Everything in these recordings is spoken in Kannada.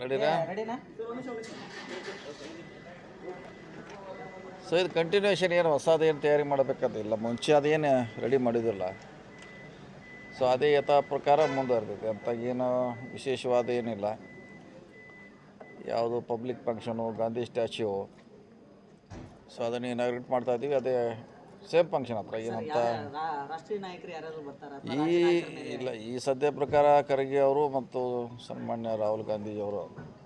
ರೆಡಿನಾ ಸೊ ಇದು ಕಂಟಿನ್ಯೂಷನ್ ಏನು ಹೊಸದೇನು ತಯಾರಿ ಮಾಡಬೇಕಂತಿಲ್ಲ ಮುಂಚೆ ಅದೇನು ರೆಡಿ ಮಾಡಿದಿಲ್ಲ ಸೊ ಅದೇ ಯಥಾ ಪ್ರಕಾರ ಮುಂದುವರೆದಿದೆ. ಅಂತ ಏನು ವಿಶೇಷವಾದ ಏನಿಲ್ಲ. ಯಾವುದು public function Gandhi statue so ಅದನ್ನು ಇನಾಗ್ರೇಟ್ ಮಾಡ್ತಾ ಇದ್ದೀವಿ. ಅದೇ ಸೇಮ್ ಫಂಕ್ಷನ್ ಹತ್ರ ಏನಂತ? ರಾ- ರಾಷ್ಟ್ರೀಯ ನಾಯಕರು ಯಾರಾದ್ರೂ ಬರ್ತಾರ? ಈ ಇಲ್ಲ ಈ ಸದ್ಯ ಪ್ರಕಾರ ಖರ್ಗೆ ಅವರು ಮತ್ತು ಸನ್ಮಾನ್ಯ ರಾಹುಲ್ ಗಾಂಧಿಯವರು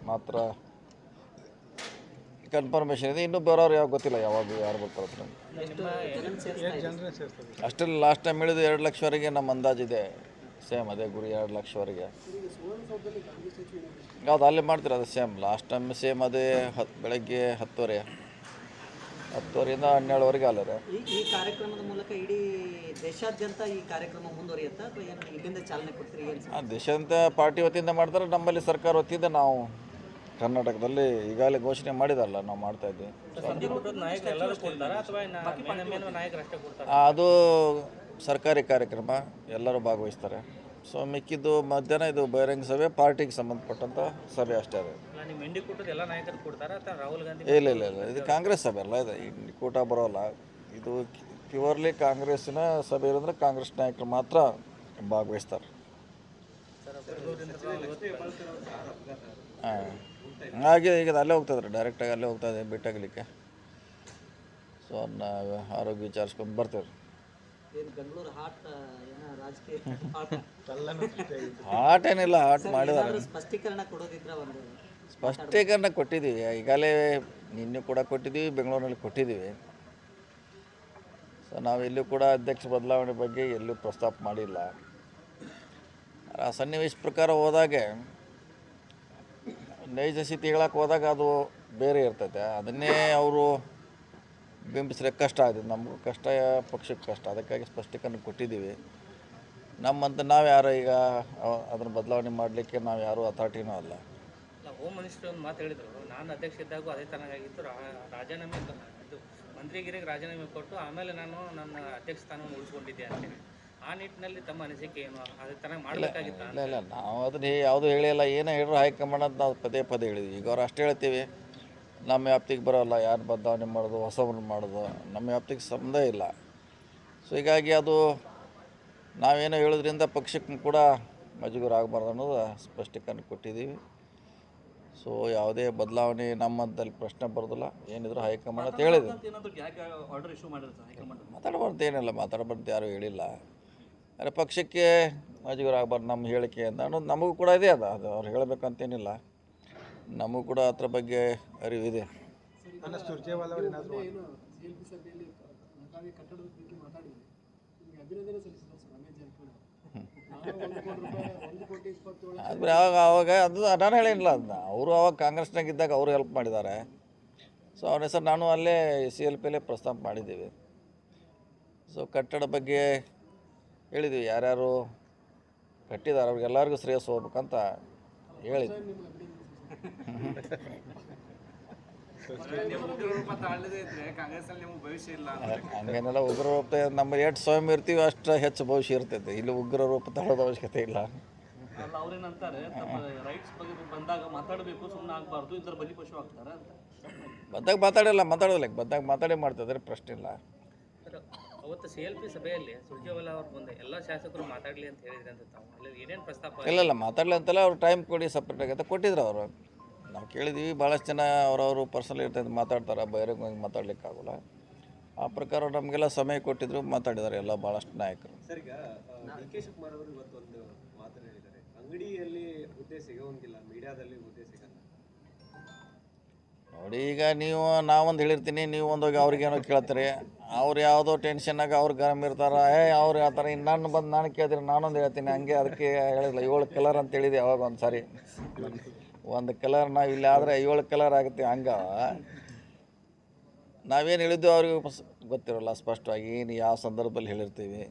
ಮಾತ್ರ ಕನ್ಫರ್ಮೇಷನ್ ಇದೆ. ಇನ್ನೂ ಬರೋರು ಯಾವ ಗೊತ್ತಿಲ್ಲ ಯಾವಾಗ ಯಾರು ಬರ್ತಾರೆ ಅಂತ? ಅಷ್ಟಲ್ಲಿ ಲಾಸ್ಟ್ ಟೈಮ್ ಹೇಳಿದ್ದು ಎರಡು ಲಕ್ಷವರೆಗೆ ನಮ್ಮ ಅಂದಾಜಿದೆ ಸೇಮ್ ಅದೇ ಗುರಿ ಎರಡು ಲಕ್ಷವರೆಗೆ. ಯಾವ್ದು ಅಲ್ಲೇ ಮಾಡ್ತೀರ ಅದು ಸೇಮ್ ಲಾಸ್ಟ್ ಟೈಮ್ ಸೇಮ್ ಅದೇ ಹತ್ತು ಬೆಳಗ್ಗೆ ಹತ್ತುವರೆ. ಹತ್ತುವರೆಯಿಂದ ಹನ್ನೆರಡುವರೆಗೆ ಅಲ್ಲರೆ. ಈ ಈ ಕಾರ್ಯಕ್ರಮದ ಮೂಲಕ ಇಡೀ ದೇಶಾದ್ಯಂತ ಈ ಕಾರ್ಯಕ್ರಮ ಮುಂದುವರಿಯುತ್ತಾ ಅಥವಾ ಏನು ಇಲ್ಲಿಂದ ಚಾಲನೆ ಕೊಡ್ತೀರಿ ಏನು ದೇಶಾದ್ಯಂತ ಪಾರ್ಟಿ ವತಿಯಿಂದ ಮಾಡ್ತಾರೆ ನಮ್ಮಲ್ಲಿ ಸರ್ಕಾರ ವತಿಯಿಂದ ನಾವು ಕರ್ನಾಟಕದಲ್ಲಿ ಈಗಾಗಲೇ ಘೋಷಣೆ ಮಾಡಿದಾರಲ್ಲ ನಾವು ಮಾಡ್ತಾ ಇದ್ದೀವಿ. ಆ, ಅದು ಸರ್ಕಾರಿ ಕಾರ್ಯಕ್ರಮ ಎಲ್ಲರೂ ಭಾಗವಹಿಸ್ತಾರೆ. ಸೊ ಮಿಕ್ಕಿದ್ದು ಮಧ್ಯಾಹ್ನ ಇದು ಬಹಿರಂಗ ಸಭೆ ಪಾರ್ಟಿಗೆ ಸಂಬಂಧಪಟ್ಟಂಥ ಸಭೆ ಅಷ್ಟೇ ಅದು. ನಿಮ್ಮ ಇಂಡಿ ಕೂಟದ ಎಲ್ಲ ನಾಯಕರು ಕೊಡ್ತಾರ ಅಥವಾ ರಾಹುಲ್ ಗಾಂಧಿ ಇಲ್ಲ ಇಲ್ಲ ಇಲ್ಲ ಇದು ಕಾಂಗ್ರೆಸ್ ಸಭೆ ಅಲ್ಲ ಇದು ಈ ಕೂಟ ಬರೋಲ್ಲ. ಇದು ಪ್ಯೂರ್ಲಿ ಕಾಂಗ್ರೆಸ್ಸಿನ ಸಭೆ ಇರೋದ್ರೆ ಕಾಂಗ್ರೆಸ್ ನಾಯಕರು ಮಾತ್ರ ಭಾಗವಹಿಸ್ತಾರೆ. ಹಾಂ ಹಾಗೆ ಈಗ ಅಲ್ಲೇ ಹೋಗ್ತದ್ರಿ ಡೈರೆಕ್ಟಾಗಿ ಅಲ್ಲೇ ಹೋಗ್ತಾ ಇದೆ ಭೇಟಿಯಾಗಲಿಕ್ಕೆ ಸೊ ಅದನ್ನ ಆರೋಗ್ಯ ವಿಚಾರಿಸ್ಕೊಂಡು ಬರ್ತೇವೆ ಏನು ಬೆಂಗಳೂರು ಹಾಟ್ ಏನೋ ರಾಜಕೀಯ ಹಾಟ್? ಹಾಟ್ ಏನಿಲ್ಲ ಹಾಟ್ ಮಾಡಿದ್ದಾರೆ. ಸ್ಪಷ್ಟೀಕರಣ ಕೊಡೋದಿದ್ರೆ ಒಂದು ಸ್ಪಷ್ಟೀಕರಣ ಕೊಟ್ಟಿದ್ದೀವಿ. ಈಗಾಗಲೇ ನಿನ್ನೆ ಕೂಡ ಕೊಟ್ಟಿದ್ದೀವಿ ಬೆಂಗಳೂರಿನಲ್ಲಿ ಕೊಟ್ಟಿದ್ದೀವಿ. ಸೊ ನಾವು ಎಲ್ಲೂ ಕೂಡ ಅಧ್ಯಕ್ಷ ಬದಲಾವಣೆ ಬಗ್ಗೆ ಎಲ್ಲೂ ಪ್ರಸ್ತಾಪ ಮಾಡಿಲ್ಲ. ಆ ಸನ್ನಿವೇಶ ಪ್ರಕಾರ ಹೋದಾಗ ನೈಜ ಸ್ಥಿತಿ ಹೇಳಕ್ಕೆ ಹೋದಾಗ ಅದು ಬೇರೆ ಇರ್ತೈತೆ. ಅದನ್ನೇ ಅವರು ಬಿಂಬಿಸ್ರೆ ಕಷ್ಟ ಆಗಿದೆ ನಮಗೂ ಕಷ್ಟ ಪಕ್ಷಕ್ಕೆ ಕಷ್ಟ. ಅದಕ್ಕಾಗಿ ಸ್ಪಷ್ಟೀಕರಣ ಕೊಟ್ಟಿದ್ದೀವಿ. ನಮ್ಮಂತ ನಾವು ಯಾರು ಈಗ ಅದನ್ನು ಬದಲಾವಣೆ ಮಾಡಲಿಕ್ಕೆ ನಾವು ಯಾರೂ ಅಥಾರಿಟಿನೂ ಅಲ್ಲ. ಹೋಮ್ ಮಿನಿಸ್ಟರ್ ಒಂದು ಮಾತು ಹೇಳಿದ್ರು. ನಾನು ಅಧ್ಯಕ್ಷ ಇದ್ದಾಗೂ ಅದೇ ತನಗಾಗಿತ್ತು. ರಾಜೀನಾಮೆ ಇದು ಮಂತ್ರಿಗಿರಿಗೆ ರಾಜೀನಾಮೆ ಕೊಟ್ಟು ಆಮೇಲೆ ನಾನು ನನ್ನ ಅಧ್ಯಕ್ಷ ಸ್ಥಾನವನ್ನು ಉಳಿಸ್ಕೊಂಡಿದ್ದೆ ಅಂತೇಳಿ ಆ ನಿಟ್ಟಿನಲ್ಲಿ ತಮ್ಮ ಅನಿಸಿಕೆ ಏನು? ಅದೇ ತನಕ ಮಾಡಬೇಕಾಗಿತ್ತು ಇಲ್ಲ ಇಲ್ಲ. ನಾವು ಅದನ್ನ ಯಾವುದೂ ಹೇಳಿಲ್ಲ. ಏನೇ ಹೇಳಿದ್ರು ಹೈಕಮಾಂಡ್ ಅಂತ ನಾವು ಪದೇ ಪದೇ ಹೇಳಿದ್ವಿ. ಈಗ ಅವ್ರು ಅಷ್ಟು ಹೇಳ್ತೀವಿ. ನಮ್ಮ ವ್ಯಾಪ್ತಿಗೆ ಬರೋಲ್ಲ ಯಾರು ಬದಲಾವಣೆ ಮಾಡೋದು ಹೊಸಬ್ರು ಮಾಡೋದು ನಮ್ಮ ವ್ಯಾಪ್ತಿಗೆ ಸಂಬಂಧ ಇಲ್ಲ. ಸೊ ಹೀಗಾಗಿ ಅದು ನಾವೇನೋ ಹೇಳೋದ್ರಿಂದ ಪಕ್ಷಕ್ಕೆ ಕೂಡ ಮಜಗೂರು ಆಗಬಾರ್ದು ಅನ್ನೋದು ಸ್ಪಷ್ಟೀಕರಣ ಕೊಟ್ಟಿದ್ದೀವಿ. ಸೊ ಯಾವುದೇ ಬದಲಾವಣೆ ನಮ್ಮಂತಲ್ಲಿ ಪ್ರಶ್ನೆ ಬರೋದಿಲ್ಲ ಏನಿದ್ರು ಹೈಕಮಾಂಡ್ ಅಂತ ಹೇಳಿದೆ ಮಾತಾಡಬಾರ್ದು ಏನಿಲ್ಲ ಮಾತಾಡಬಾರ್ದು ಯಾರೂ ಹೇಳಿಲ್ಲ. ಅಂದರೆ ಪಕ್ಷಕ್ಕೆ ಮಜಗೂರು ಆಗಬಾರ್ದು ನಮ್ಮ ಹೇಳಿಕೆ ಅಂತ ಅನ್ನೋದು ನಮಗೂ ಕೂಡ ಇದೆ ಅದು ಅದು ಅವ್ರು ಹೇಳಬೇಕಂತೇನಿಲ್ಲ. ನಮಗೂ ಕೂಡ ಅದರ ಬಗ್ಗೆ ಅರಿವಿದೆ. ಆದರೆ ಆವಾಗ ಆವಾಗ ಅದು ನಾನು ಹೇಳಿಲ್ಲ ಅದನ್ನ ಅವರು ಆವಾಗ ಕಾಂಗ್ರೆಸ್ನಾಗ ಇದ್ದಾಗ ಅವರು ಹೆಲ್ಪ್ ಮಾಡಿದ್ದಾರೆ. ಸೊ ಅವ್ರ ಹೆಸರು ನಾನು ಅಲ್ಲೇ ಸಿ ಎಲ್ ಪಿಲೇ ಪ್ರಸ್ತಾಪ ಮಾಡಿದ್ದೀವಿ. ಸೊ ಕಟ್ಟಡ ಬಗ್ಗೆ ಹೇಳಿದ್ವಿ ಯಾರ್ಯಾರು ಕಟ್ಟಿದ್ದಾರೆ ಅವ್ರಿಗೆಲ್ಲರಿಗೂ ಶ್ರೇಯಸ್ ಹೋಗ್ಬೇಕಂತ ಹೇಳಿದ್ವಿ. ಹಂಗೇನೆಲ್ಲ ಉಗ್ರ ರೂಪ ನಮ್ಮ ಎಷ್ಟು ಸ್ವಯಂ ಇರ್ತೀವಿ ಅಷ್ಟು ಹೆಚ್ಚು ಭವಿಷ್ಯ ಇರ್ತೈತೆ. ಇಲ್ಲಿ ಉಗ್ರ ರೂಪ ತಗೊಳ್ಳೋದು ಅವಶ್ಯಕತೆ ಇಲ್ಲ. ಬಂದಾಗ ಮಾತಾಡಿಲ್ಲ ಮಾತಾಡೋದಿಲ್ಲ. ಬಂದಾಗ ಮಾತಾಡಿ ಮಾಡ್ತಿದ್ರೆ ಪ್ರಶ್ನೆ ಇಲ್ಲ. ಅವತ್ತು ಸಿ ಎಲ್ ಪಿ ಸಭೆಯಲ್ಲಿ ಸುರ್ಜೇವಾಲಾ ಅವ್ರು ಬಂದ ಎಲ್ಲ ಶಾಸಕರು ಮಾತಾಡಲಿ ಅಂತ ಹೇಳಿದ್ರೆ ಅಂತ ತಾವು. ಅಲ್ಲಿ ಏನೇನು ಪ್ರಸ್ತಾಪ ಇಲ್ಲ ಇಲ್ಲ ಮಾತಾಡಲಿ ಅಂತಲ್ಲ ಅವ್ರು ಟೈಮ್ ಕೊಡಿ ಸಪ್ರೇಟ್ ಆಗತ್ತೆ ಕೊಟ್ಟಿದ್ರು ಅವರು. ನಾವು ಕೇಳಿದ್ದೀವಿ ಭಾಳಷ್ಟು ಜನ ಅವರವರು ಪರ್ಸನಲ್ ಇರ್ತೈತೆ ಮಾತಾಡ್ತಾರೆ ಬಹಿರಂಗವಾಗಿ ಮಾತಾಡ್ಲಿಕ್ಕಾಗಲ್ಲ. ಆ ಪ್ರಕಾರ ನಮಗೆಲ್ಲ ಸಮಯ ಕೊಟ್ಟಿದ್ರು ಮಾತಾಡಿದ್ದಾರೆ ಎಲ್ಲ ಭಾಳಷ್ಟು ನಾಯಕರು. ಸರ್ ಈಗ ಡಿ ಕೆ ಶಿವಕುಮಾರ್ ಅವರು ಇವತ್ತೊಂದು ಮಾತನ್ನು ಹೇಳಿದ್ದಾರೆ. ಅಂಗಡಿಯಲ್ಲಿ ಹುದ್ದೆ ಸಿಗೋಂಗಿಲ್ಲ ಮೀಡಿಯಾದಲ್ಲಿ ಹುದ್ದೆ ಸಿಗಲ್ಲ. ನೋಡಿ ಈಗ ನೀವು ನಾವೊಂದು ಹೇಳಿರ್ತೀನಿ ನೀವು ಒಂದೋಗಿ ಅವ್ರಿಗೇನೋ ಕೇಳ್ತೀರಿ. ಅವ್ರು ಯಾವುದೋ ಟೆನ್ಷನ್ನಾಗ ಅವ್ರು ಗರಂ ಇರ್ತಾರೆ. ಏ ಅವ್ರು ಹೇಳ್ತಾರೆ ಇನ್ನು ನಾನು ಬಂದು ನಾನು ಕೇಳಿದ್ರೆ ನಾನೊಂದು ಹೇಳ್ತೀನಿ. ಹಂಗೆ ಅದಕ್ಕೆ ಹೇಳಿಲ್ಲ ಏಳು ಕಲರ್ ಅಂತ ಹೇಳಿದೆ ಯಾವಾಗ ಒಂದು ಸಾರಿ ಒಂದು ಕಲರ್ ನಾವು ಇಲ್ಲಿ ಆದರೆ ಏಳು ಕಲರ್ ಆಗುತ್ತೆ ಹಂಗ. ನಾವೇನು ಹೇಳಿದ್ದು ಅವ್ರಿಗೆ ಗೊತ್ತಿರೋಲ್ಲ ಸ್ಪಷ್ಟವಾಗಿ ಏನು ಯಾವ ಸಂದರ್ಭದಲ್ಲಿ ಹೇಳಿರ್ತೀವಿ.